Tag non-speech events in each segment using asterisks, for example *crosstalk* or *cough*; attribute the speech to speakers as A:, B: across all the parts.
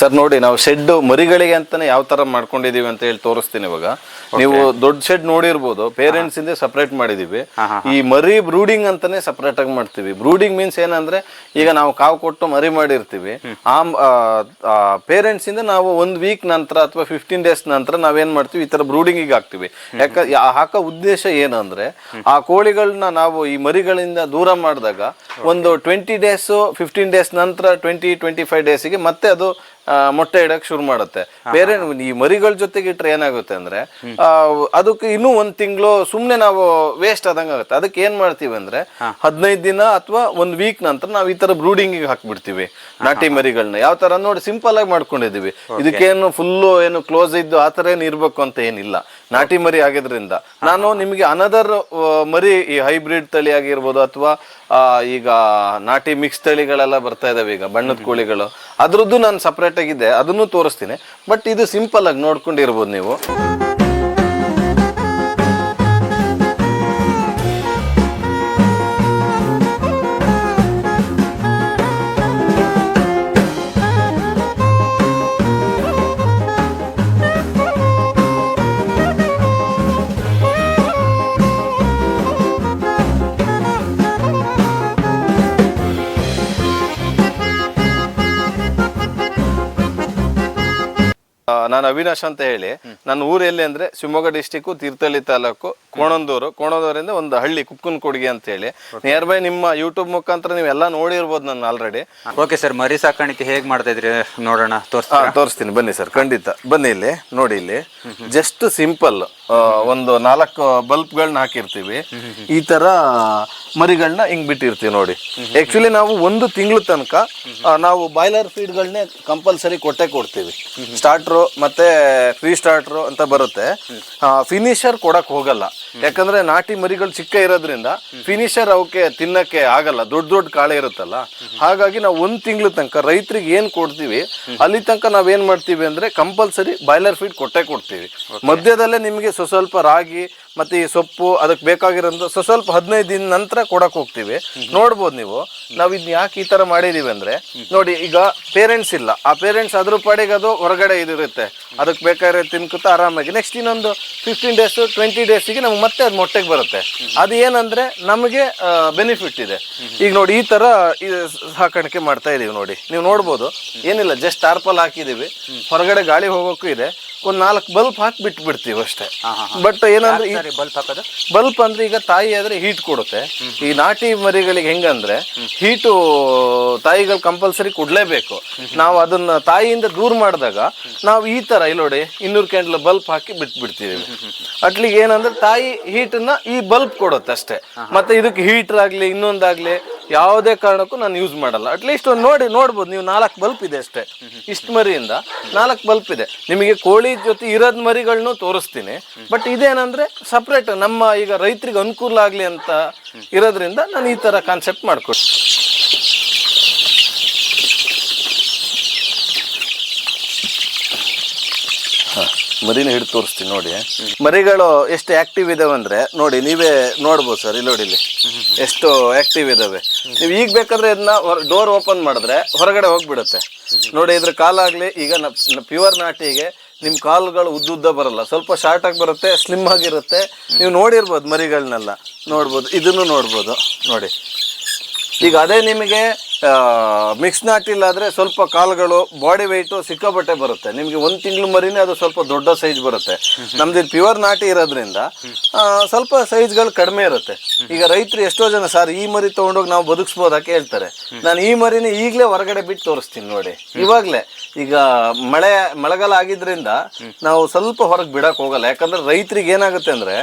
A: Sir ನೋಡಿ ನಾವು shed ಮರಿಗಳಿಗೆ ಅಂತಾನೆ ಯಾವ ತರ ಮಾಡ್ಕೊಂಡಿದೀವಿ ಅಂತ ಹೇಳಿ ತೋರಿಸ್ತೀನಿ ಇವಾಗ. ನೀವು ದೊಡ್ಡ ಶೆಡ್ ನೋಡಿರ್ಬೋದು ಪೇರೆಂಟ್ಸ್ ಇಂದ ಸಪರೇಟ್ ಮಾಡಿದೀವಿ. ಈ ಮರಿ ಬ್ರೂಡಿಂಗ್ ಅಂತಾನೆ ಸಪರೇಟ್ ಆಗಿ ಮಾಡ್ತೀವಿ. ಬ್ರೂಡಿಂಗ್ ಮೀನ್ಸ್ ಏನಂದ್ರೆ ಈಗ ನಾವು ಕಾವು ಕೊಟ್ಟು ಮರಿ ಮಾಡಿರ್ತೀವಿ. ಆ ಪೇರೆಂಟ್ಸ್ ಇಂದ ನಾವು ಒಂದ್ ವೀಕ್ ನಂತರ ಅಥವಾ ಫಿಫ್ಟೀನ್ ಡೇಸ್ ನಂತರ ನಾವೇನ್ ಮಾಡ್ತೀವಿ? ಈ ತರ ಬ್ರೂಡಿಂಗ್ ಹಾಕ್ತಿವಿ. ಯಾಕ ಹಾಕೋ ಉದ್ದೇಶ ಏನಂದ್ರೆ ಆ ಕೋಳಿಗಳನ್ನ ನಾವು ಈ ಮರಿಗಳಿಂದ ದೂರ ಮಾಡಿದಾಗ ಒಂದು ಟ್ವೆಂಟಿ ಡೇಸ್ ಫಿಫ್ಟೀನ್ ಡೇಸ್ ನಂತರ ಟ್ವೆಂಟಿ ಟ್ವೆಂಟಿ ಫೈವ್ ಡೇಸ್ಗೆ ಮತ್ತೆ ಅದು ಮೊಟ್ಟೆ ಇಡಕ್ ಶುರು ಮಾಡುತ್ತೆ. ಬೇರೆ ಈ ಮರಿಗಳ ಜೊತೆಗೆ ಇಟ್ರೆ ಏನಾಗುತ್ತೆ ಅಂದ್ರೆ ಅದಕ್ಕೆ ಇನ್ನೂ ಒಂದ್ ತಿಂಗಳು ಸುಮ್ನೆ ನಾವು ವೇಸ್ಟ್ ಆದಂಗ ಆಗುತ್ತೆ. ಅದಕ್ಕೆ ಏನ್ ಮಾಡ್ತೀವಿ ಅಂದ್ರೆ ಹದಿನೈದು ದಿನ ಅಥವಾ ಒಂದ್ ವೀಕ್ ನಂತರ ನಾವು ಈ ತರ ಬ್ರೂಡಿಂಗ್ ಹಾಕ್ಬಿಡ್ತೀವಿ. ನಾಟಿ ಮರಿಗಳನ್ನ ಯಾವ ತರ ನೋಡಿ ಸಿಂಪಲ್ ಆಗಿ ಮಾಡ್ಕೊಂಡಿದೀವಿ ಇದಕ್ಕೇನು ಫುಲ್ಲು ಏನು ಕ್ಲೋಸ್ ಇದ್ದು ಆ ತರ ಏನು ಇರ್ಬೇಕು ಅಂತ ಏನಿಲ್ಲ. ನಾಟಿ ಮರಿ ಆಗಿದ್ರಿಂದ. ನಾನು ನಿಮಗೆ ಅನದರ್ ಮರಿ ಈ ಹೈಬ್ರಿಡ್ ತಳಿ ಆಗಿರ್ಬೋದು ಅಥವಾ ಈಗ ನಾಟಿ ಮಿಕ್ಸ್ ತಳಿಗಳೆಲ್ಲ ಬರ್ತಾ ಇದಾವೆ ಈಗ ಬಣ್ಣದ ಕೋಳಿಗಳು. ಅದ್ರದ್ದು ನಾನು ಸಪ್ರೇಟ್ ಆಗಿದೆ ಅದನ್ನು ತೋರಿಸ್ತೀನಿ. ಬಟ್ ಇದು ಸಿಂಪಲ್ ಆಗಿ ನೋಡ್ಕೊಂಡಿರ್ಬೋದು ನೀವು. ನಾನು ಅವಿನಾಶ್ ಅಂತ ಹೇಳಿ ನನ್ನ ಊರು ಎಲ್ಲಿ ಅಂದ್ರೆ ಶಿವಮೊಗ್ಗ ಡಿಸ್ಟಿಕ್ ತೀರ್ಥಹಳ್ಳಿ ತಾಲೂಕು ಕೋಣಂದೂರು. ಕೋಣಂದೂರಿಂದ ಒಂದು ಹಳ್ಳಿ ಕುಕ್ಕನ್ ಕೊಡುಗೆ ಅಂತ ಹೇಳಿ. ನಿಯರ್ ಬೈ ನಿಮ್ಮ ಯೂಟ್ಯೂಬ್ ಮುಖಾಂತರ ನೀವೆಲ್ಲ ನೋಡಿರ್ಬೋದು ನಾನು ಆಲ್ರೆಡಿ
B: ಓಕೆ ಸರ್ ಮರಿ ಸಾಕಾಣಿಕೆ ಹೇಗೆ ಮಾಡ್ತಾ ಇದ್ರಿ ನೋಡೋಣ ತೋರಿಸ್ತಾ
A: ತೋರಿಸ್ತೀನಿ. ಬನ್ನಿ ಸರ್ ಖಂಡಿತ. ಬನ್ನಿ ಇಲ್ಲಿ ನೋಡಿ ಇಲ್ಲಿ. ಜಸ್ಟ್ ಸಿಂಪಲ್ ಒಂದು ನಾಲ್ಕು ಬಲ್ಬ್ಗಳನ್ನ ಹಾಕಿರ್ತೀವಿ. ಈ ತರ ಮರಿಗಳನ್ನ ಹಿಂಗ್ ಬಿಟ್ಟಿರ್ತೀವಿ ನೋಡಿ. ಆಕ್ಚುಲಿ ನಾವು ಒಂದು ತಿಂಗಳ ತನಕ ನಾವು ಬಾಯ್ಲರ್ ಫೀಡ್ಗಳನ್ನೇ ಕಂಪಲ್ಸರಿ ಕೊಟ್ಟೆ ಕೊಡ್ತೀವಿ. ಸ್ಟಾರ್ಟ್ರು ಮತ್ತೆ ಫ್ರೀ ಸ್ಟಾರ್ಟ್ರು ಅಂತ ಬರುತ್ತೆ. ಫಿನಿಷರ್ ಕೊಡಕ್ ಹೋಗಲ್ಲ. ಯಾಕಂದ್ರೆ ನಾಟಿ ಮರಿಗಳು ಚಿಕ್ಕ ಇರೋದ್ರಿಂದ ಫಿನಿಷರ್ ಅವಕ್ಕೆ ತಿನ್ನಕ್ಕೆ ಆಗಲ್ಲ. ದೊಡ್ಡ ದೊಡ್ಡ ಕಾಳೆ ಇರುತ್ತಲ್ಲ. ಹಾಗಾಗಿ ನಾವು ಒಂದ್ ತಿಂಗಳ ತನಕ ರೈತರಿಗೆ ಏನ್ ಕೊಡ್ತೀವಿ ಅಲ್ಲಿ ತನಕ ನಾವ್ ಏನ್ ಮಾಡ್ತೀವಿ ಅಂದ್ರೆ ಕಂಪಲ್ಸರಿ ಬಾಯ್ಲರ್ ಫೀಡ್ ಕೊಟ್ಟೆ ಕೊಡ್ತೀವಿ. ಮಧ್ಯದಲ್ಲೇ ನಿಮಗೆ ಸ್ವಸ್ವಲ್ಪ ರಾಗಿ ಮತ್ತೆ ಈ ಸೊಪ್ಪು ಅದಕ್ಕೆ ಬೇಕಾಗಿರೋದು ಸ್ವ ಸ್ವಲ್ಪ ಹದಿನೈದು ದಿನ ನಂತರ ಕೊಡಕ್ಕೆ ಹೋಗ್ತೀವಿ. ನೋಡ್ಬೋದು ನೀವು. ನಾವು ಇದನ್ನ ಯಾಕೆ ಈ ತರ ಮಾಡಿದೀವಿ ಅಂದ್ರೆ ನೋಡಿ ಈಗ ಪೇರೆಂಟ್ಸ್ ಇಲ್ಲ. ಆ ಪೇರೆಂಟ್ಸ್ ಅದ್ರ ಪಾಡಿಗೆ ಅದು ಹೊರಗಡೆ ಇದಿರುತ್ತೆ. ಅದಕ್ಕೆ ಬೇಕಾಗಿರೋ ತಿನ್ಕುತ್ತ ಆರಾಮಾಗಿ. ನೆಕ್ಸ್ಟ್ ಇನ್ನೊಂದು ಫಿಫ್ಟೀನ್ ಡೇಸ್ ಟ್ವೆಂಟಿ ಡೇಸಿಗೆ ನಮ್ಗೆ ಮತ್ತೆ ಅದು ಮೊಟ್ಟೆಗೆ ಬರುತ್ತೆ. ಅದು ಏನಂದ್ರೆ ನಮಗೆ ಬೆನಿಫಿಟ್ ಇದೆ. ಈಗ ನೋಡಿ ಈ ತರ ಈ ಸಾಕಾಣಿಕೆ ಮಾಡ್ತಾ ಇದೀವಿ ನೋಡಿ. ನೀವು ನೋಡ್ಬೋದು. ಏನಿಲ್ಲ ಜಸ್ಟ್ ಟಾರ್ಪಲ್ ಹಾಕಿದೀವಿ. ಹೊರಗಡೆ ಗಾಳಿ ಹೋಗೋಕ್ಕೂ ಇದೆ. ಒಂದ್ ನಾಲ್ಕು ಬಲ್ಬ್ ಹಾಕಿ ಬಿಟ್ಟು ಬಿಡ್ತೀವಿ ಅಷ್ಟೇ ಬಟ್ ಏನಂದ್ರೆ
B: ಬಲ್ಪ್ ಹಾಕೋದು?
A: ಬಲ್ಪ್ ಅಂದ್ರೆ ಈಗ ತಾಯಿ ಆದ್ರೆ ಹೀಟ್ ಕೊಡುತ್ತೆ. ಈ ನಾಟಿ ಮರಿಗಳಿಗೆ ಹೆಂಗಂದ್ರೆ ಹೀಟು ತಾಯಿಗಳು ಕಂಪಲ್ಸರಿ ಕೊಡ್ಲೇಬೇಕು. ನಾವು ಅದನ್ನ ತಾಯಿಯಿಂದ ದೂರ ಮಾಡಿದಾಗ ನಾವು ಈ ತರ, ಇಲ್ಲಿ ನೋಡಿ, ಇನ್ನೂರು ಕ್ಯಾಂಡಲ್ ಬಲ್ಪ್ ಹಾಕಿ ಬಿಟ್ಬಿಡ್ತೀವಿ ಅಟ್ಲಿಗೆ ಏನಂದ್ರೆ ತಾಯಿ ಹೀಟನ್ನ ಈ ಬಲ್ಪ್ ಕೊಡುತ್ತೆ ಅಷ್ಟೇ. ಮತ್ತೆ ಇದಕ್ಕೆ ಹೀಟರ್ ಆಗ್ಲಿ, ಇನ್ನೊಂದಾಗ್ಲಿ, ಯಾವುದೇ ಕಾರಣಕ್ಕೂ ನಾನು ಯೂಸ್ ಮಾಡಲ್ಲ. ಅಟ್ಲೀಸ್ಟ್ ಒಂದು ನೋಡಿ, ನೋಡ್ಬೋದು, ನೀವು ನಾಲ್ಕು ಬಲ್ಪ್ ಇದೆ ಅಷ್ಟೇ. ಇಷ್ಟು ಮರಿಯಿಂದ ನಾಲ್ಕು ಬಲ್ಪ್ ಇದೆ. ನಿಮಗೆ ಕೋಳಿ ಜೊತೆ ಇರೋದ್ ಮರಿಗಳನ್ನೂ ತೋರಿಸ್ತೀನಿ. ಬಟ್ ಇದೇನಂದ್ರೆ ಸಪ್ರೇಟ್ ನಮ್ಮ ಈಗ ರೈತರಿಗೆ ಅನುಕೂಲ ಆಗಲಿ ಅಂತ ಇರೋದ್ರಿಂದ ನಾನು ಈ ಥರ ಕಾನ್ಸೆಪ್ಟ್ ಮಾಡ್ಕೊಡ್ತೀನಿ ಮರಿನ ಹಿಡಿದು ತೋರಿಸ್ತೀನಿ ನೋಡಿ. ಮರಿಗಳು ಎಷ್ಟು ಆಕ್ಟಿವ್ ಇದಾವೆ ಅಂದ್ರೆ ನೋಡಿ, ನೀವೇ ನೋಡ್ಬೋದು ಸರ್, ಇಲ್ಲಿ ನೋಡಿ ಇಲ್ಲಿ. ಎಷ್ಟು ಆಕ್ಟಿವ್ ಇದಾವೆ. ನೀವು ಈಗ ಬೇಕಾದ್ರೆ ಇದನ್ನ ಡೋರ್ ಓಪನ್ ಮಾಡಿದ್ರೆ ಹೊರಗಡೆ ಹೋಗ್ಬಿಡುತ್ತೆ. ನೋಡಿ, ಇದ್ರ ಕಾಲಾಗ್ಲಿ ಈಗ ಪ್ಯೂರ್ ನಾಟಿಗೆ ನಿಮ್ ಕಾಲುಗಳು ಉದ್ದುದ್ದ ಬರಲ್ಲ. ಸ್ವಲ್ಪ ಶಾರ್ಟ್ ಆಗಿ ಬರುತ್ತೆ ಸ್ಲಿಮ್ ಆಗಿರುತ್ತೆ. ನೀವು ನೋಡಿರ್ಬೋದು ಮರಿಗಳನ್ನೆಲ್ಲ ನೋಡ್ಬೋದು, ಇದನ್ನು ನೋಡ್ಬೋದು. ನೋಡಿ. ಈಗ ಅದೇ ನಿಮಗೆ ಮಿಕ್ಸ್ ನಾಟಿಲ್ ಆದರೆ ಸ್ವಲ್ಪ ಕಾಲುಗಳು ಬಾಡಿ ವೆಯ್ಟು ಸಿಕ್ಕಾಪಟ್ಟೆ ಬರುತ್ತೆ. ನಿಮಗೆ ಒಂದು ತಿಂಗಳು ಮರಿನೇ ಅದು ಸ್ವಲ್ಪ ದೊಡ್ಡ ಸೈಜ್ ಬರುತ್ತೆ. ನಮ್ದು ಪ್ಯೂರ್ ನಾಟಿ ಇರೋದ್ರಿಂದ ಸ್ವಲ್ಪ ಸೈಜ್ಗಳು ಕಡಿಮೆ ಇರುತ್ತೆ. ಈಗ ರೈತರು ಎಷ್ಟೋ ಜನ ಸರ್ ಈ ಮರಿ ತೊಗೊಂಡೋಗಿ ನಾವು ಬದುಕಿಸ್ಬೋದಾ? ಹೇಳ್ತಾರೆ. ನಾನು ಈ ಮರಿನ ಈಗಲೇ ಹೊರಗಡೆ ಬಿಟ್ಟು ತೋರಿಸ್ತೀನಿ ನೋಡಿ. ಇವಾಗಲೇ ಈಗ ಮಳೆ ಮಳೆಗಾಲ ಆಗಿದ್ರಿಂದ ನಾವು ಸ್ವಲ್ಪ ಹೊರಗೆ ಬಿಡಕ್ ಹೋಗಲ್ಲ. ಯಾಕಂದ್ರೆ ರೈತರಿಗೆ ಏನಾಗುತ್ತೆ ಅಂದ್ರೆ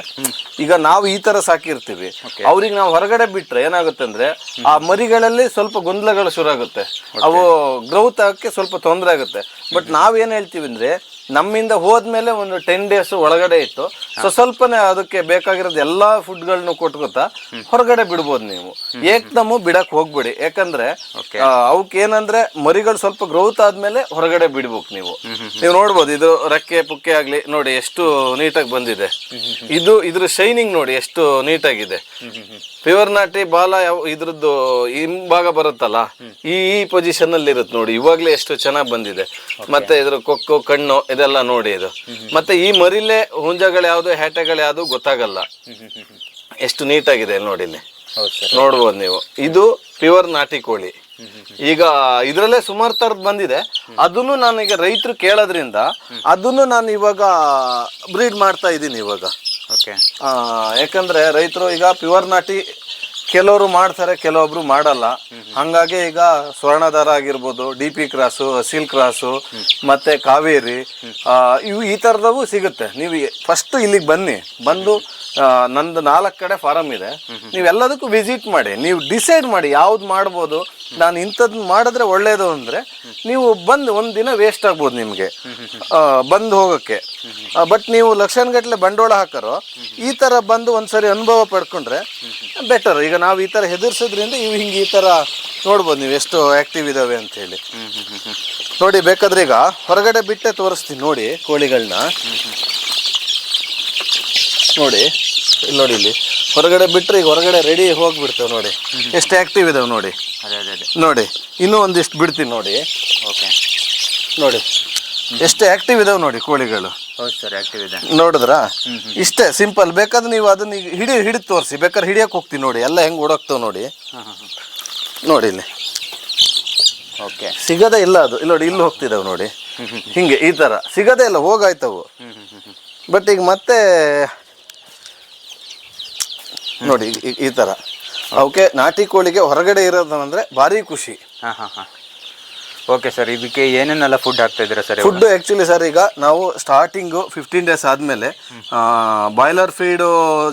A: ಈಗ ನಾವು ಈ ತರ ಸಾಕಿರ್ತೀವಿ. ಅವ್ರಿಗೆ ನಾವು ಹೊರಗಡೆ ಬಿಟ್ರೆ ಏನಾಗುತ್ತೆ ಅಂದ್ರೆ ಆ ಮರಿಗಳಲ್ಲಿ ಸ್ವಲ್ಪ ಗೊಂದಲಗಳು ಶುರು ಆಗುತ್ತೆ. ಅವು ಗ್ರೌತ್ ಆಗಕ್ಕೆ ಸ್ವಲ್ಪ ತೊಂದರೆ ಆಗುತ್ತೆ. ಬಟ್ ನಾವೇನು ಏನ್ ಹೇಳ್ತೀವಿ ಅಂದ್ರೆ ನಮ್ಮಿಂದ ಹೋದ್ಮೇಲೆ ಒಂದು ಟೆನ್ ಡೇಸ್ ಒಳಗಡೆ ಇತ್ತು. ಸೊ ಸ್ವಲ್ಪನೇ ಅದಕ್ಕೆ ಬೇಕಾಗಿರೋದು ಎಲ್ಲಾ ಫುಡ್ಗಳನ್ನು ಕೊಟ್ಕೊತಾ ಹೊರಗಡೆ ಬಿಡ್ಬೋದು ನೀವು. ಏಕ್ದಮ್ಮು ಬಿಡಕ್ ಹೋಗ್ಬಿಡಿ. ಯಾಕಂದ್ರೆ ಅವಕ್ಕೆ ಅವಕ್ ಏನಂದ್ರೆ ಮರಿಗಳು ಸ್ವಲ್ಪ ಗ್ರೋತ್ ಆದ್ಮೇಲೆ ಹೊರಗಡೆ ಬಿಡ್ಬೇಕು ನೀವು. ನೀವು ನೋಡ್ಬೋದು ಇದು ರೆಕ್ಕೆ ಪುಕ್ಕೆ ಆಗ್ಲಿ ನೋಡಿ ಎಷ್ಟು ನೀಟಾಗಿ ಬಂದಿದೆ. ಇದು ಇದ್ರ ಶೈನಿಂಗ್ ನೋಡಿ ಎಷ್ಟು ನೀಟಾಗಿದೆ. ಪ್ಯೂರ್ ನಾಟಿ ಬಾಲ ಯಾವ ಇದ್ರದ್ದು ಹಿಂಭಾಗ ಬರುತ್ತಲ್ಲ ಈ ಈ ಪೊಸಿಷನ್ ಅಲ್ಲಿ ಇರುತ್ತೆ ನೋಡಿ. ಇವಾಗ್ಲೇ ಎಷ್ಟು ಚೆನ್ನಾಗಿ ಬಂದಿದೆ. ಮತ್ತೆ ಇದ್ರ ಕೊಕ್ಕು ಕಣ್ಣು ಇದೆಲ್ಲ ನೋಡಿ ಇದು. ಮತ್ತೆ ಈ ಮರಿಲೆ ಹುಂಜಗಳು ಯಾವ್ದು ಹೇಟೆಗಳು ಯಾವ್ದು ಗೊತ್ತಾಗಲ್ಲ. ಎಷ್ಟು ನೀಟಾಗಿದೆ ನೋಡಿ ಇಲ್ಲಿ. ನೋಡ್ಬೋದು ನೀವು. ಇದು ಪ್ಯೂರ್ ನಾಟಿ ಕೋಳಿ. ಈಗ ಇದರಲ್ಲೇ ಸುಮಾರು ತರದ್ ಬಂದಿದೆ. ಅದನ್ನು ನಾನು ಈಗ ರೈತರು ಕೇಳೋದ್ರಿಂದ ಅದನ್ನು ನಾನು ಇವಾಗ ಬ್ರೀಡ್ ಮಾಡ್ತಾ ಇದ್ದೀನಿ ಇವಾಗ.
B: ಓಕೆ
A: ಆ, ಯಾಕಂದ್ರೆ ರೈತರು ಈಗ ಪ್ಯೂರ್ ನಾಟಿ ಕೆಲವರು ಮಾಡ್ತಾರೆ ಕೆಲವೊಬ್ರು ಮಾಡಲ್ಲ. ಹಂಗಾಗಿ ಈಗ ಸ್ವರ್ಣದಾರ ಆಗಿರ್ಬೋದು D P cross Aseel cross ಮತ್ತೆ ಕಾವೇರಿ ಇವು ಈ ಥರದವು ಸಿಗುತ್ತೆ. ನೀವು ಫಸ್ಟ್ ಇಲ್ಲಿಗೆ ಬನ್ನಿ. ಬಂದು ನಂದು ನಾಲ್ಕು ಕಡೆ ಫಾರಮ್ ಇದೆ. ನೀವೆಲ್ಲದಕ್ಕೂ ವಿಸಿಟ್ ಮಾಡಿ. ನೀವು ಡಿಸೈಡ್ ಮಾಡಿ ಯಾವ್ದು ಮಾಡ್ಬೋದು. ನಾನು ಇಂಥದ್ದು ಮಾಡಿದ್ರೆ ಒಳ್ಳೇದು ಅಂದ್ರೆ ನೀವು ಬಂದು ಒಂದು ದಿನ ವೇಸ್ಟ್ ಆಗ್ಬೋದು ನಿಮಗೆ. ಬಂದು ಹೋಗೋಕ್ಕೆ. ಬಟ್ ನೀವು ಲಕ್ಷಾನ್ಗಟ್ಲೆ ಬಂಡವಾಳ ಹಾಕರೋ ಈ ಥರ ಬಂದು ಒಂದ್ಸರಿ ಅನುಭವ ಪಡ್ಕೊಂಡ್ರೆ ಬೆಟರ್ ಈಗ ನಾವು ಈ ಥರ ಹೆದರ್ಸೋದ್ರಿಂದ ಇವು ಹಿಂಗೆ ಈ ಥರ ನೋಡ್ಬೋದು ನೀವು ಎಷ್ಟು ಆ್ಯಕ್ಟಿವ್ ಇದಾವೆ ಅಂತ ಹೇಳಿ. ನೋಡಿ ಬೇಕಾದ್ರೆ ಈಗ ಹೊರಗಡೆ ಬಿಟ್ಟೆ ತೋರಿಸ್ತೀನಿ ನೋಡಿ ಕೋಳಿಗಳನ್ನ ನೋಡಿ ಇಲ್ಲಿ ನೋಡಿ ಇಲ್ಲಿ. ಹೊರಗಡೆ ಬಿಟ್ಟರೆ ಈಗ ಹೊರಗಡೆ ರೆಡಿ ಹೋಗ್ಬಿಡ್ತೇವೆ ನೋಡಿ. ಎಷ್ಟು ಆ್ಯಕ್ಟಿವ್ ಇದಾವೆ ನೋಡಿ. ನೋಡಿ ಇನ್ನೂ ಒಂದಿಷ್ಟು ಬಿಡ್ತೀನಿ ನೋಡಿ.
B: ಓಕೆ
A: ನೋಡಿ. ಎಷ್ಟು ಆಕ್ಟಿವ್ ಇದಾವೆ ನೋಡಿ ಕೋಳಿಗಳು.
B: ಹೌದು ಸರ್ ಆ್ಯಕ್ಟಿವ್ ಇದೆ.
A: ನೋಡಿದ್ರಾ? ಇಷ್ಟೇ ಸಿಂಪಲ್ ಬೇಕಾದ್ರೆ ನೀವು ಅದನ್ನ ಈಗ ಹಿಡಿ ಹಿಡಿದು ತೋರಿಸಿ. ಬೇಕಾದ್ರೆ ಹಿಡಿಯಕ್ಕೆ ಹೋಗ್ತೀವಿ ನೋಡಿ. ಎಲ್ಲ ಹೆಂಗೆ ಓಡೋಗ್ತಾವೆ ನೋಡಿ. ನೋಡಿ ಇಲ್ಲಿ.
B: ಓಕೆ.
A: ಸಿಗದೇ ಇಲ್ಲ ಅದು. ಇಲ್ಲಿ ನೋಡಿ ಇಲ್ಲಿ ಹೋಗ್ತಿದ್ದಾವೆ ನೋಡಿ. ಹಿಂಗೆ ಈ ಥರ ಸಿಗದೇ ಇಲ್ಲ ಹೋಗಾಯ್ತವು. ಬಟ್ ಈಗ ಮತ್ತೆ ನೋಡಿ ಈ- ಥರ ಅವಕ್ಕೆ ನಾಟಿ ಕೋಳಿಗೆ ಹೊರಗಡೆ ಇರೋದಂದ್ರೆ ಭಾರಿ ಖುಷಿ.
B: ಹಾಂ ಹಾಂ ಹಾಂ. ಓಕೆ ಸರ್ ಇದಕ್ಕೆ ಏನೇನೆಲ್ಲ ಫುಡ್ ಹಾಕ್ತಾ ಇದ್ದೀರಾ ಸರ್
A: ಫುಡ್ ಆ್ಯಕ್ಚುಲಿ ಸರ್ ಈಗ ನಾವು ಸ್ಟಾರ್ಟಿಂಗು ಫಿಫ್ಟೀನ್ ಡೇಸ್ ಆದಮೇಲೆ ಬಾಯ್ಲರ್ ಫೀಡು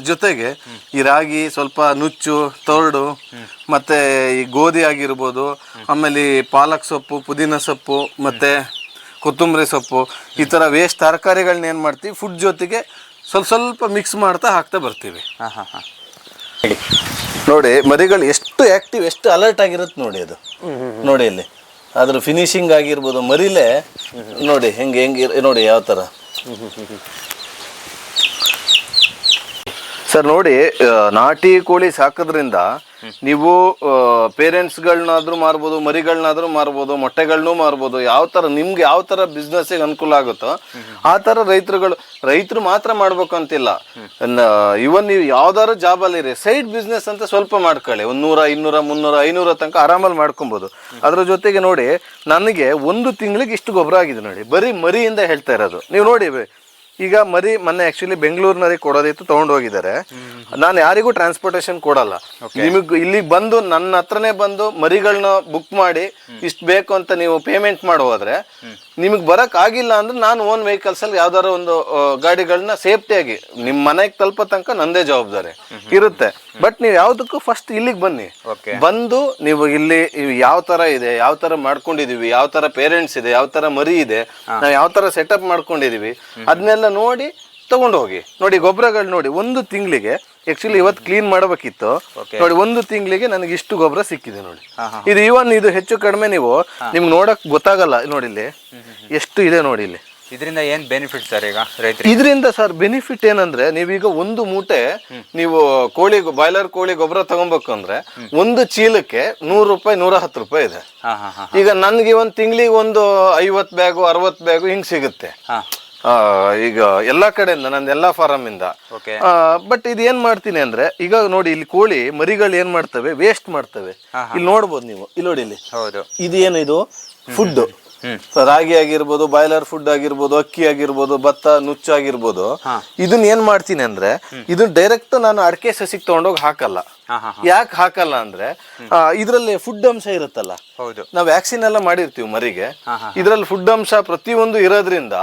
A: ಜೊತೆಗೆ ಈ ರಾಗಿ ಸ್ವಲ್ಪ ನುಚ್ಚು ತೋರ್ಡು ಮತ್ತು ಈ ಗೋಧಿ ಆಗಿರ್ಬೋದು ಆಮೇಲೆ ಈ ಪಾಲಕ್ ಸೊಪ್ಪು ಪುದೀನ ಸೊಪ್ಪು ಮತ್ತು ಕೊತ್ತಂಬರಿ ಸೊಪ್ಪು ಈ ಥರ ವೇಸ್ಟ್ ತರಕಾರಿಗಳನ್ನ ಏನು ಮಾಡ್ತೀವಿ ಫುಡ್ ಜೊತೆಗೆ ಸ್ವಲ್ಪ ಸ್ವಲ್ಪ ಮಿಕ್ಸ್ ಮಾಡ್ತಾ ಹಾಕ್ತಾ ಬರ್ತೀವಿ.
B: ಹಾಂ ಹಾಂ ಹಾಂ.
A: ನೋಡಿ ಮರಿಗಳು ಎಷ್ಟು ಆ್ಯಕ್ಟಿವ್ ಎಷ್ಟು ಅಲರ್ಟ್ ಆಗಿರುತ್ತೆ ನೋಡಿ ಅದು. ನೋಡಿ ಇಲ್ಲಿ. ಅದ್ರ ಫಿನಿಶಿಂಗ್ ಆಗಿರ್ಬೋದು, ಮರಿಲೇ, ನೋಡಿ ಹೆಂಗೆ ಹೆಂಗೆ ನೋಡಿ ಯಾವ ಥರ ಸರ್, ನೋಡಿ ನಾಟಿ ಕೋಳಿ ಸಾಕೋದ್ರಿಂದ ನೀವು ಪೇರೆಂಟ್ಸ್ಗಳನ್ನಾದ್ರೂ ಮಾರ್ಬೋದು, ಮರಿಗಳನ್ನಾದ್ರೂ ಮಾರ್ಬೋದು ಮೊಟ್ಟೆಗಳನ್ನೂ ಮಾರ್ಬೋದು, ಯಾವ ಥರ ನಿಮ್ಗೆ ಯಾವ ಥರ ಬಿಸ್ನೆಸ್ಸಿಗೆ ಅನುಕೂಲ ಆಗುತ್ತೋ, ಆ ಥರ ರೈತರುಗಳು, ರೈತರು ಮಾತ್ರ ಮಾಡ್ಬೇಕು ಅಂತಿಲ್ಲ. ಇವನ್ ನೀವು ಯಾವ್ದಾದ್ರು ಜಾಬಲ್ಲಿ ಇರಿ ಸೈಡ್ ಬಿಸ್ನೆಸ್ ಅಂತ ಸ್ವಲ್ಪ ಮಾಡ್ಕೊಳ್ಳಿ. ಒಂದು ನೂರ, ಇನ್ನೂರ, ಮುನ್ನೂರ, ಐನೂರ ತನಕ ಆರಾಮಲ್ಲಿ ಮಾಡ್ಕೊಬೋದು. ಅದ್ರ ಜೊತೆಗೆ ನೋಡಿ, ನನಗೆ ಒಂದು ತಿಂಗಳಿಗೆ ಇಷ್ಟು ಗೊಬ್ಬರ ಆಗಿದೆ ನೋಡಿ. ಬರೀ ಮರಿಯಿಂದ ಹೇಳ್ತಾ ಇರೋದು. ನೀವು ನೋಡಿ ಈಗ ಮರಿ ಮೊನ್ನೆ ಆಕ್ಚುಲಿ ಬೆಂಗಳೂರಿನಲ್ಲಿ ಕೊಡೋದಿತ್ತು ತಗೊಂಡು ಹೋಗಿದ್ದಾರೆ ನಾನು ಯಾರಿಗೂ ಟ್ರಾನ್ಸ್ಪೋರ್ಟೇಷನ್ ಕೊಡಲ್ಲ. ನಿಮಗೆ ಇಲ್ಲಿ ಬಂದು ನನ್ನ ಹತ್ರನೇ ಬಂದು ಮರಿಗಳನ್ನ ಬುಕ್ ಮಾಡಿ ಇಷ್ಟು ಬೇಕು ಅಂತ ನೀವು ಪೇಮೆಂಟ್ ಮಾಡಿ ಹೋದ್ರೆ ನಿಮಗೆ ಬರಕ್ ಆಗಿಲ್ಲ ಅಂದ್ರೆ ನಾನು ಓನ್ ವೆಹಿಕಲ್ಸ್ ಅಲ್ಲಿ ಯಾವ್ದಾರ ಒಂದು ಗಾಡಿಗಳನ್ನ ಸೇಫ್ಟಿಯಾಗಿ ನಿಮ್ಮ ಮನೆಗೆ ತಲುಪೋ ತನಕ ನಂದೇ ಜವಾಬ್ದಾರಿ ಇರುತ್ತೆ. ಬಟ್ ನೀವು ಯಾವ್ದಕ್ಕೂ ಫಸ್ಟ್ ಇಲ್ಲಿಗೆ ಬನ್ನಿ. ಬಂದು ನೀವು ಇಲ್ಲಿ ಯಾವ ತರ ಇದೆ ಯಾವ ತರ ಮಾಡ್ಕೊಂಡಿದೀವಿ ಯಾವ ತರ ಪೇರೆಂಟ್ಸ್ ಇದೆ ಯಾವ ತರ ಮರಿ ಇದೆ ನಾವು ಯಾವ ತರ ಸೆಟಪ್ ಮಾಡ್ಕೊಂಡಿದೀವಿ ಅದನ್ನೆಲ್ಲ ನೋಡಿ ತಗೊಂಡು ಹೋಗಿ ನೋಡಿ ಗೊಬ್ಬರಗಳು ನೋಡಿ ಒಂದು ತಿಂಗಳಿಗೆ ಆಕ್ಚುಲಿ ಇವತ್ತು ಕ್ಲೀನ್ ಮಾಡಬೇಕಿತ್ತು. ನೋಡಿ ಒಂದು ತಿಂಗಳಿಗೆ ನನಗೆ ಇಷ್ಟು ಗೊಬ್ಬರ ಸಿಕ್ಕಿದೆ ನೋಡಿ. ಇದು ಇವನ್ ಇದು ಹೆಚ್ಚು ಕಡಿಮೆ ನೀವು ನಿಮ್ಗೆ ನೋಡಕ್ ಗೊತ್ತಾಗಲ್ಲ ನೋಡಿ ಇಲ್ಲಿ. ಎಷ್ಟು ಇದೆ ನೋಡಿ ಇಲ್ಲಿ.
B: ಇದರಿಂದ ಏನ್ ಬೆನಿಫಿಟ್ ಸರ್ ಈಗ
A: ಇದರಿಂದ ಸರ್ ಬೆನಿಫಿಟ್ ಏನಂದ್ರೆ ನೀವೀಗ ಒಂದು ಮೂಟೆ ನೀವು ಕೋಳಿ ಬಾಯ್ಲರ್ ಕೋಳಿ ಗೊಬ್ಬರ ತಗೊಬೇಕು ಅಂದ್ರೆ ಒಂದು ಚೀಲಕ್ಕೆ ನೂರು ರೂಪಾಯಿ ನೂರ ಹತ್ತು ರೂಪಾಯಿ ಇದೆ. ಈಗ ನನ್ಗೆ ಒಂದು ತಿಂಗಳಿಗೆ ಒಂದು ಐವತ್ತು ಬ್ಯಾಗು ಅರವತ್ತು ಬ್ಯಾಗು ಹಿಂಗ್ ಸಿಗುತ್ತೆ. ಈಗ ಎಲ್ಲಾ ಕಡೆಯಿಂದ ನನ್ನ ಎಲ್ಲಾ ಫಾರಂ ಇಂದ.
B: ಓಕೆ
A: ಬಟ್ ಇದು ಏನ್ ಮಾಡ್ತೀನಿ ಅಂದ್ರೆ ಈಗ ನೋಡಿ ಇಲ್ಲಿ ಕೋಳಿ ಮರಿಗಳು ಏನ್ ಮಾಡ್ತವೆ? ವೇಸ್ಟ್ ಮಾಡ್ತವೆ. ಇಲ್ಲಿ ನೋಡ್ಬೋದು ನೀವು. ಇಲ್ಲಿ ನೋಡಿ ಇಲ್ಲಿ. ಇದು ಏನು ಇದು ಫುಡ್ ರಾಗಿ ಆಗಿರ್ಬೋದು ಬಾಯ್ಲರ್ ಫುಡ್ ಆಗಿರ್ಬೋದು ಅಕ್ಕಿ ಆಗಿರ್ಬೋದು ಭತ್ತ ನುಚ್ಚು ಆಗಿರ್ಬೋದು. ಇದನ್ನ ಏನ್ ಮಾಡ್ತೀನಿ ಅಂದ್ರೆ ಇದನ್ನ ಡೈರೆಕ್ಟ್ ನಾನು ಅಡಕೆ ಸಸಿಗ್ ತಗೊಂಡೋಗಿ ಹಾಕಲ್ಲ. ಯಾಕೆ ಹಾಕಲ್ಲ ಅಂದ್ರೆ ಇದರಲ್ಲಿ ಫುಡ್ ಅಂಶ ಇರುತ್ತಲ್ಲ. ನಾವ್ ವ್ಯಾಕ್ಸಿನ್ ಎಲ್ಲ ಮಾಡಿರ್ತೀವಿ ಮರಿಗೆ. ಇದ್ರಲ್ಲಿ ಫುಡ್ ಅಂಶ ಪ್ರತಿಯೊಂದು ಇರೋದ್ರಿಂದ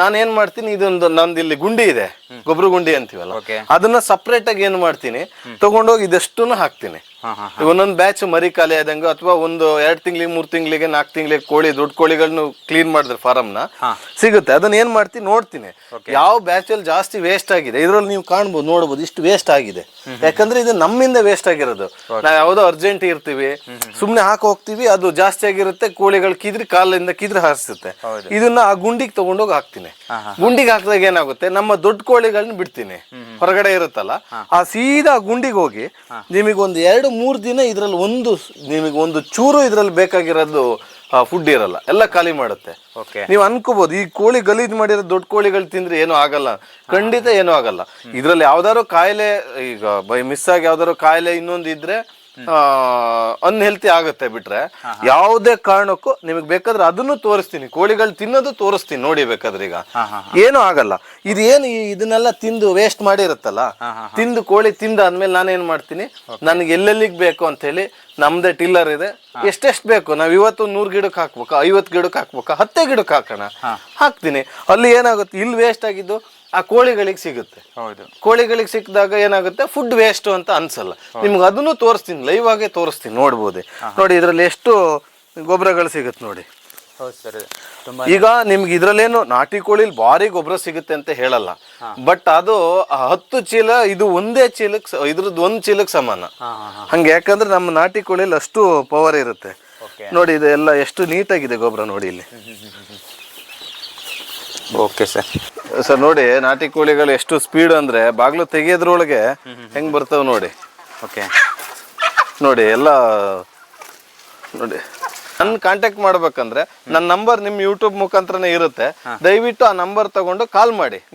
A: ನಾನು ಏನ್ ಮಾಡ್ತೀನಿ ಇದೊಂದು ನಂದು ಇಲ್ಲಿ ಗುಂಡಿ ಇದೆ ಗೊಬ್ಬರ ಗುಂಡಿ ಅಂತೀವಲ್ಲ. ಅದನ್ನ ಸಪ್ರೇಟ್ ಆಗಿ ಏನ್ ಮಾಡ್ತೀನಿ ತಗೊಂಡೋಗಿ ಇದೆಷ್ಟು ಹಾಕ್ತೀನಿ. ಒಂದೊಂದು ಬ್ಯಾಚ್ ಮರಿ ಖಾಲಿ ಆದಂಗೆ ಅಥವಾ ಒಂದು ಎರಡು ತಿಂಗಳಿಗೆ ಮೂರು ತಿಂಗಳಿಗೆ ನಾಲ್ಕು ತಿಂಗಳಿಗೆ ಕೋಳಿ ದೊಡ್ಡ ಕೋಳಿಗಳನ್ನು ಕ್ಲೀನ್ ಮಾಡಿದ್ರೆ ಫಾರಮ್ನ
B: ಹಾ.
A: ಸಿಗುತ್ತೆ. ಅದನ್ನ ಏನ್ ಮಾಡ್ತೀನಿ ನೋಡ್ತೀನಿ. ಯಾವ ಬ್ಯಾಚ್ ಅಲ್ಲಿ ಜಾಸ್ತಿ ವೇಸ್ಟ್ ಆಗಿದೆ? ಇದ್ರಲ್ಲಿ ನೀವು ಕಾಣ್ಬೋದು ನೋಡಬಹುದು ಇಷ್ಟು ವೇಸ್ಟ್ ಆಗಿದೆ. ಯಾಕಂದ್ರೆ ಇದು ನಮ್ಮಿಂದ ವೇಸ್ಟ್ ಆಗಿರೋದು. ನಾವು ಯಾವುದೋ ಅರ್ಜೆಂಟ್ ಇರ್ತೀವಿ ಸುಮ್ನೆ ಹಾಕಿ ಹೋಗ್ತೀವಿ ಅದು ಜಾಸ್ತಿ ಆಗಿರುತ್ತೆ ಕೋಳಿಗಳು ಕಿದ್ರಿ ಕಾಲಿಂದ ಕಿದ್ರಿ ಹಾರಿಸುತ್ತೆ. ಇದನ್ನ ಆ ಗುಂಡಿಗೆ ತಗೊಂಡೋಗಿ ಹಾಕ್ತೀನಿ. ಗುಂಡಿಗೆ ಹಾಕಿದಾಗ ಏನಾಗುತ್ತೆ? ನಮ್ಮ ದೊಡ್ಡ ಕೋಳಿಗಳನ್ನ ಬಿಡ್ತೀನಿ. ಹೊರಗಡೆ ಇರುತ್ತಲ್ಲ ಆ ಸೀದಾ ಗುಂಡಿಗೆ ಹೋಗಿ ನಿಮಗೆ ಒಂದು ಎರಡು ಮೂರು ದಿನ ಇದರಲ್ಲಿ ಒಂದು ನಿಮಗೆ ಒಂದು ಚೂರು ಇದರಲ್ಲಿ ಬೇಕಾಗಿರೋದು ಫುಡ್ ಇರಲ್ಲ. ಎಲ್ಲ ಖಾಲಿ ಮಾಡುತ್ತೆ.
B: ಓಕೆ
A: ನೀವು ಅನ್ಕೋಬಹುದು ಈ ಕೋಳಿ ಗಲೀಜ್ ಮಾಡಿರೋ ದೊಡ್ಡ ಕೋಳಿಗಳು ತಿಂದ್ರೆ ಏನೂ ಆಗಲ್ಲ. ಖಂಡಿತ ಏನೂ ಆಗಲ್ಲ. ಇದರಲ್ಲಿ ಯಾವ್ದಾದ್ರು ಕಾಯಿಲೆ ಈಗ ಬೈ ಮಿಸ್ ಆಗಿ ಯಾವ್ದಾದ್ರು ಕಾಯಿಲೆ ಇನ್ನೊಂದು ಇದ್ರೆ ಅನ್ಹೆಲ್ತಿ ಆಗುತ್ತೆ ಬಿಟ್ರೆ ಯಾವುದೇ ಕಾರಣಕ್ಕೂ ನಿಮಗೆ ಬೇಕಾದ್ರೆ ಅದನ್ನು ತೋರಿಸ್ತೀನಿ. ಕೋಳಿಗಳು ತಿನ್ನೋದು ತೋರಿಸ್ತೀನಿ ನೋಡಿ ಬೇಕಾದ್ರೆ ಈಗ. ಏನು ಆಗಲ್ಲ. ಇದೇನು ಇದನ್ನೆಲ್ಲ ತಿಂದು ವೇಸ್ಟ್ ಮಾಡಿರುತ್ತಲ್ಲ? ತಿಂದು ಕೋಳಿ ತಿಂದಾದ್ಮೇಲೆ ನಾನೇನ್ ಮಾಡ್ತೀನಿ? ನನಗೆ ಎಲ್ಲೆಲ್ಲಿಗೆ ಬೇಕು ಅಂತ ಹೇಳಿ ನಮ್ದೇ ಟಿಲ್ಲರ್ ಇದೆ. ಎಷ್ಟೆಷ್ಟು ಬೇಕು? ನಾವ್ ಇವತ್ತು ನೂರ್ ಗಿಡಕ್ಕೆ ಹಾಕ್ಬೇಕು? ಐವತ್ತು ಗಿಡಕ್ಕೆ ಹಾಕ್ಬೇಕು? ಹತ್ತೇ ಗಿಡಕ್ಕೆ ಹಾಕೋಣ. ಹಾಕ್ತೀನಿ. ಅಲ್ಲಿ ಏನಾಗುತ್ತೆ? ಇಲ್ಲಿ ವೇಸ್ಟ್ ಆಗಿದ್ದು ಆ ಕೋಳಿಗಳಿಗೆ ಸಿಗುತ್ತೆ.
B: ಹೌದು.
A: ಕೋಳಿಗಳಿಗೆ ಸಿಕ್ಕಿದಾಗ ಏನಾಗುತ್ತೆ? ಫುಡ್ ವೇಸ್ಟ್ ಅಂತ ಅನ್ಸಲ್ಲ. ನಿಮ್ಗೆ ಅದನ್ನು ತೋರಿಸ್ತೀನಿ ಲೈವ್ ಆಗೇ ತೋರಿಸ್ತೀನಿ ನೋಡ್ಬೋದು. ನೋಡಿ ಇದ್ರಲ್ಲಿ ಎಷ್ಟು ಗೊಬ್ಬರಗಳು ಸಿಗುತ್ತೆ ನೋಡಿ.
B: ಹೌದು ಸರ್
A: ಈಗ ನಿಮ್ಗೆ ಇದ್ರಲ್ಲೇನು ನಾಟಿ ಕೋಳಿಲಿ ಭಾರಿ ಗೊಬ್ಬರ ಸಿಗುತ್ತೆ ಅಂತ ಹೇಳಲ್ಲ. ಬಟ್ ಅದು ಹತ್ತು ಚೀಲ ಇದು ಒಂದೇ ಚೀಲಕ್ಕೆ ಸ- ಇದ್ರದ್ದು ಒಂದ್ ಚೀಲಕ್ಕೆ ಸಮಾನ. ಹಂಗೆ ಯಾಕಂದ್ರೆ ನಮ್ಮ ನಾಟಿ ಕೋಳಿಲಿ ಅಷ್ಟು ಪವರ್ ಇರುತ್ತೆ. ನೋಡಿ ಇದು ಎಲ್ಲ ಎಷ್ಟು ನೀಟಾಗಿದೆ ಗೊಬ್ಬರ ನೋಡಿ ಇಲ್ಲಿ. *laughs*
B: ಓಕೆ ಸರ್
A: ಸರ್ ನೋಡಿ ನಾಟಿ ಕೋಳಿಗಳು ಎಷ್ಟು ಸ್ಪೀಡ್ ಅಂದ್ರೆ ಬಾಗ್ಲು ತೆಗೆಯೋದ್ರೊಳಗೆ ಹೆಂಗ್ ಬರ್ತವೆ ನೋಡಿ.
B: ಓಕೆ
A: ನೋಡಿ ಎಲ್ಲ ನೋಡಿ ನನ್ನ ಕಾಂಟ್ಯಾಕ್ಟ್ ಮಾಡ್ಬೇಕಂದ್ರೆ ನನ್ನ ನಂಬರ್ ನಿಮ್ಮ ಯೂಟ್ಯೂಬ್ ಮುಖಾಂತರನೇ ಇರುತ್ತೆ. ದಯವಿಟ್ಟು ಆ ನಂಬರ್ ತಗೊಂಡು ಕಾಲ್ ಮಾಡಿ.